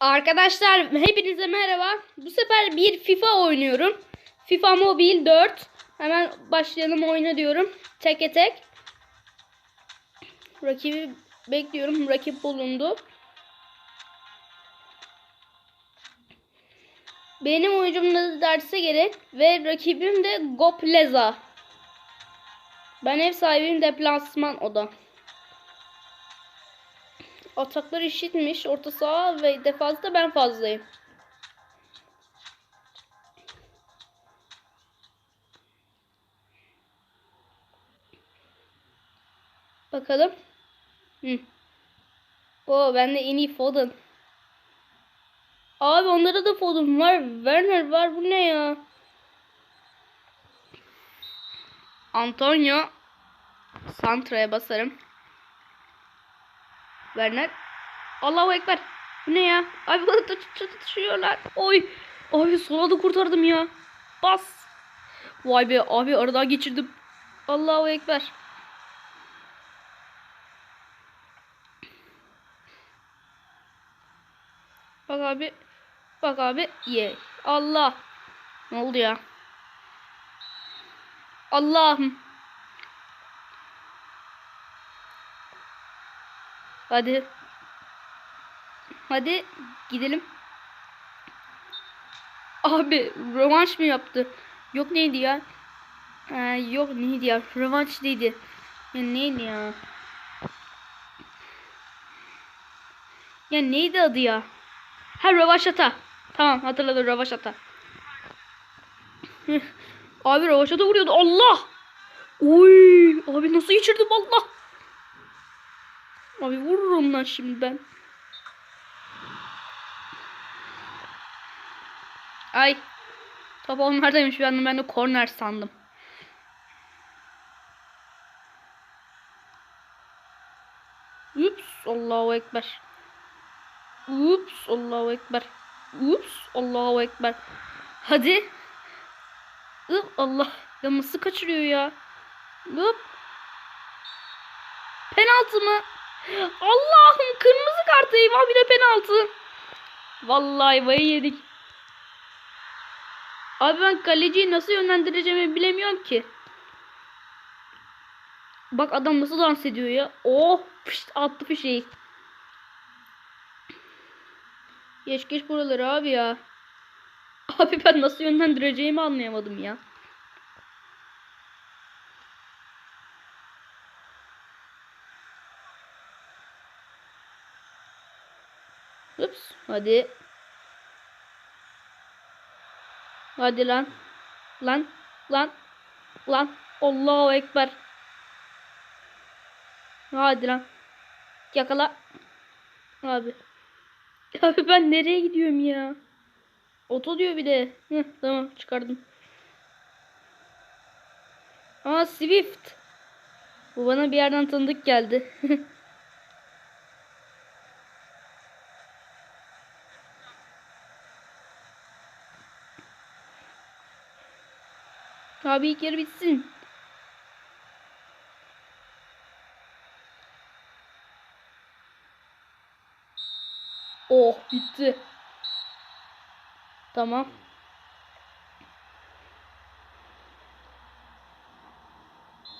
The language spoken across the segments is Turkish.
Arkadaşlar hepinize merhaba. Bu sefer bir FIFA oynuyorum. FIFA Mobile 4. Hemen başlayalım oyuna diyorum. Teke tek. Rakibi bekliyorum. Rakip bulundu. Benim oyuncum da derse gerek ve rakibim de Gopleza. Ben ev sahibiyim deplasman oda. Ataklar eşitmiş. Orta saha ve defansta ben fazlayım. Bakalım. Hı. O bende en iyi Foden. Abi onlara da Foden var. Werner var. Bu ne ya? Antonio. Santra'ya basarım. Werner. Allahu Ekber. Bu ne ya? Abi bana tutuşuyorlar. Oy. Abi sola da kurtardım ya. Bas. Vay be abi aradan geçirdim. Allahu Ekber. Bak abi. Bak abi. Ye. Allah. Ne oldu ya? Allah'ım. Hadi. Hadi gidelim. Abi rövanş mı yaptı? Yok neydi ya? Ee, yok neydi ya? Rövanş neydi? Ya neydi ya? Ya neydi adı ya? Ha rövaşata. Tamam hatırladım rövaşata. Hıh. abi rövaşata vuruyordu. Allah! Oy! Abi nasıl geçirdim Allah? Abi vururum lan şimdi ben. Ay. Top onlardaymış. Ben de, ben de korner sandım. Ups. Allahu Ekber. Ups. Allahu Ekber. Ups. Allahu Ekber. Hadi. Up. Allah. Ya nasıl kaçırıyor ya? Up. Penaltı mı? Allah'ım kırmızı kart eyvah bir de penaltı. Vallahi vayı yedik. Abi ben kaleciyi nasıl yönlendireceğimi bilemiyorum ki. Bak adam nasıl dans ediyor ya. Oh pişt, attı fişeği. Geç geç buraları abi ya. Abi ben nasıl yönlendireceğimi anlayamadım ya. Ups hadi. Hadi lan. Lan. Lan. Lan. Allahu Ekber. Hadi lan. Yakala. Abi. Abi ben nereye gidiyorum ya? Oto diyor bir de. Heh, tamam çıkardım. Aa Swift. Bu bana bir yerden tanıdık geldi. Abi ilk yarı bitsin. Oh bitti. Tamam.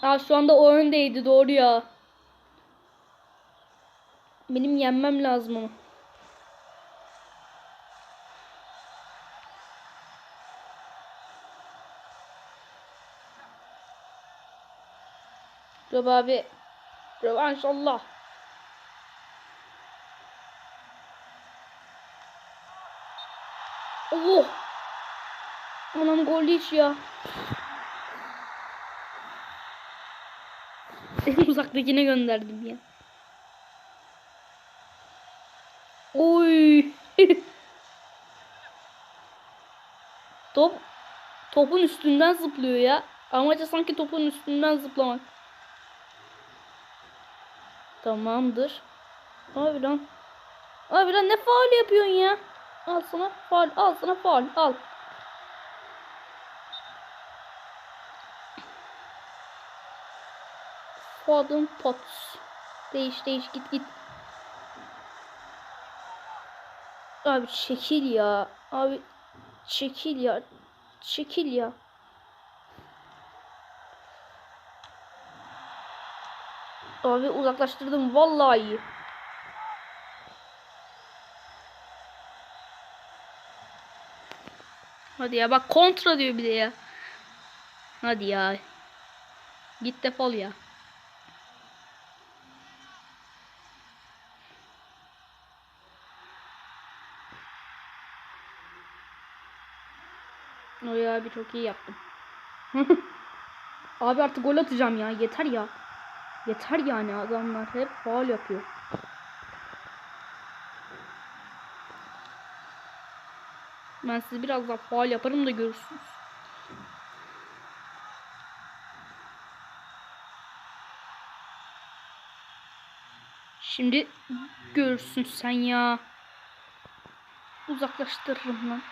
Aa şu anda o öndeydi doğru ya. Benim yenmem lazım onu. Röb abi. Rövanş Allah. Oh. Anam gol hiç ya. Uzaktakine gönderdim ya. Oy. Top topun üstünden zıplıyor ya. Amacı sanki topun üstünden zıplamak. Tamamdır. Abi lan. Abi lan ne faul yapıyorsun ya? Al sana faul, al sana faul, al. Foden Potts. Değiş değiş git git. Abi çekil ya. Abi çekil ya. Çekil ya. Abi uzaklaştırdım vallahi. Hadi ya bak kontra diyor bir de ya. Hadi ya. Git defol ya. Oy abi çok iyi yaptım. abi artık gol atacağım ya. Yeter ya. Yeter yani adamlar hep faul yapıyor. Ben size biraz daha faul yaparım da görürsünüz. Şimdi görürsün sen ya. Uzaklaştırırım lan.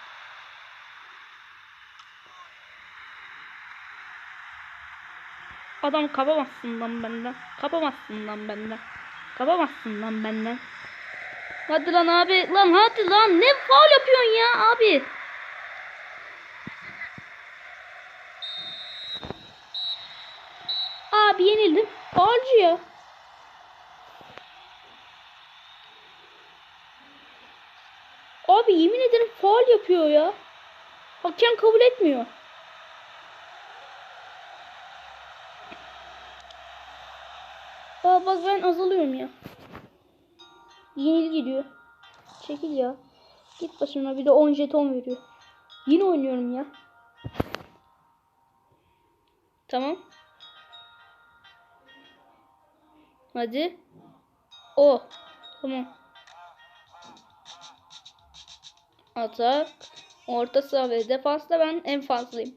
Adam kapamazsın lan benden. Kapamazsın lan benden. Kapamazsın lan benden. Hadi lan abi. Lan hadi lan. Ne faul yapıyorsun ya abi? Abi yenildim. Faulcu ya. Abi yemin ederim faul yapıyor ya. Hakem kabul etmiyor. Aa bak ben azalıyorum ya. Yenil gidiyor. Çekil ya. Git başıma bir de 10 jeton veriyor. Yine oynuyorum ya. Tamam. Hadi. O. Tamam. Atak. Orta saha ve defansta ben en fazlayım.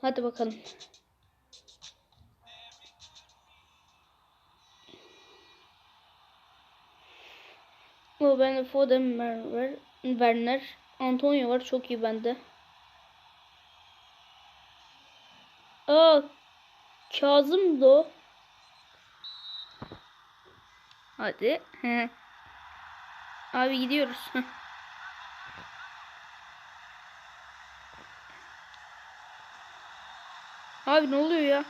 Hadi bakalım. O bende Foden var. Werner. Antonio var. Çok iyi bende. Aa. Kazım da. Hadi. Abi gidiyoruz. Abi ne oluyor ya?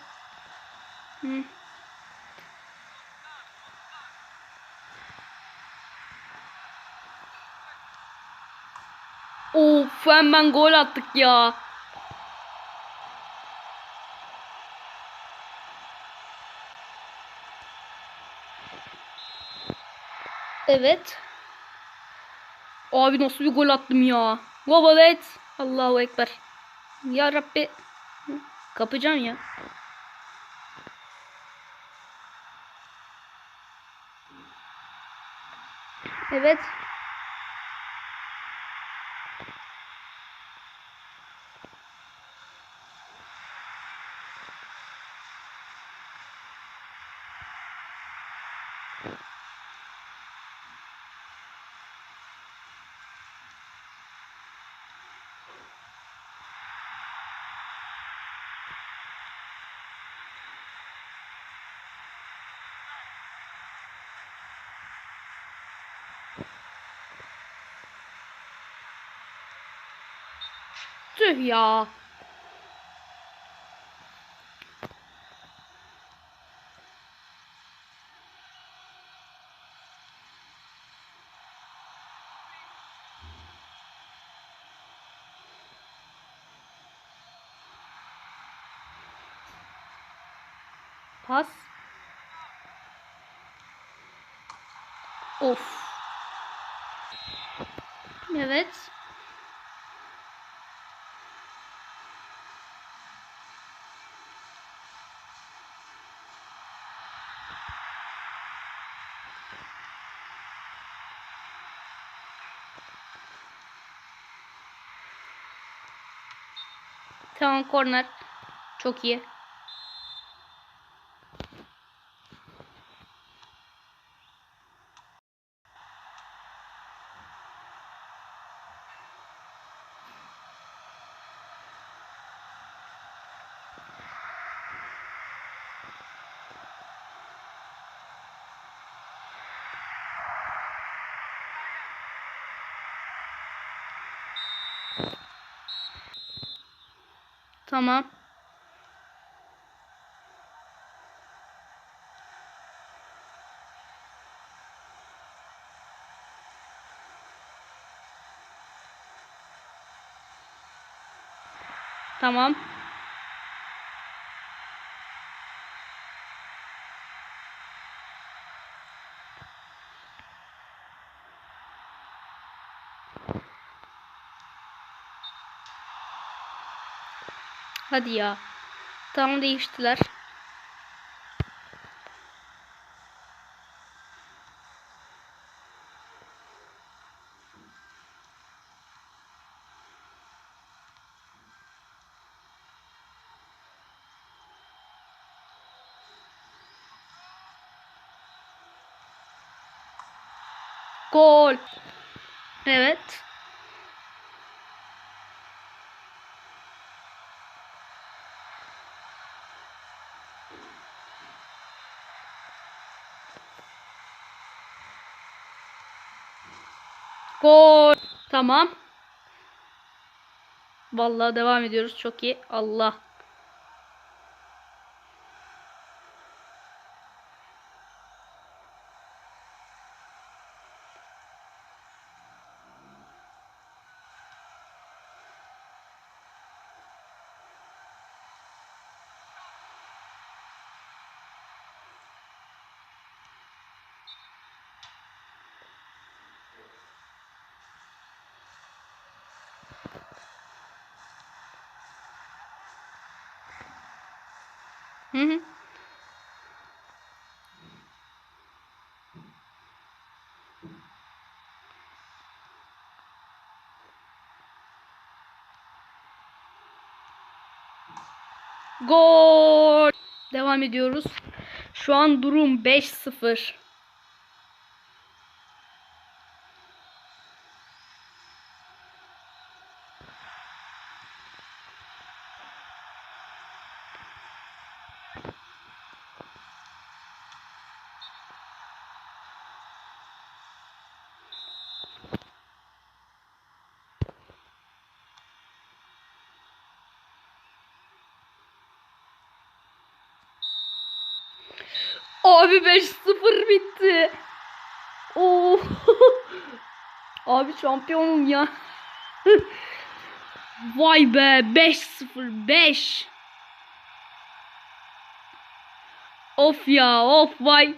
Hı. Of hemen gol attık ya. Evet. Abi nasıl bir gol attım ya. Baba evet. Allahu Ekber. Ya Rabbi. Kapacağım ya. Evet. Tüh ya. Pas. Of. Evet. Tamam korner. Çok iyi. Tamam. Tamam. Hadi ya. Tamam değiştiler. Gol. Evet. Gol. Tamam. Vallahi devam ediyoruz. Çok iyi. Allah. Gol. Devam ediyoruz. Şu an durum 5-0. Abi 5-0 bitti. Oo. Abi şampiyonum ya. Vay be 5-0 5. Of ya of vay.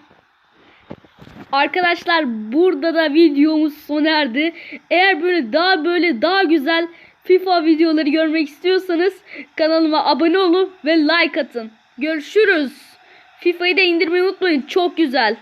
Arkadaşlar burada da videomuz sona erdi. Eğer böyle daha böyle daha güzel FIFA videoları görmek istiyorsanız kanalıma abone olun ve like atın. Görüşürüz. FIFA'yı da indirmeyi unutmayın. Çok güzel.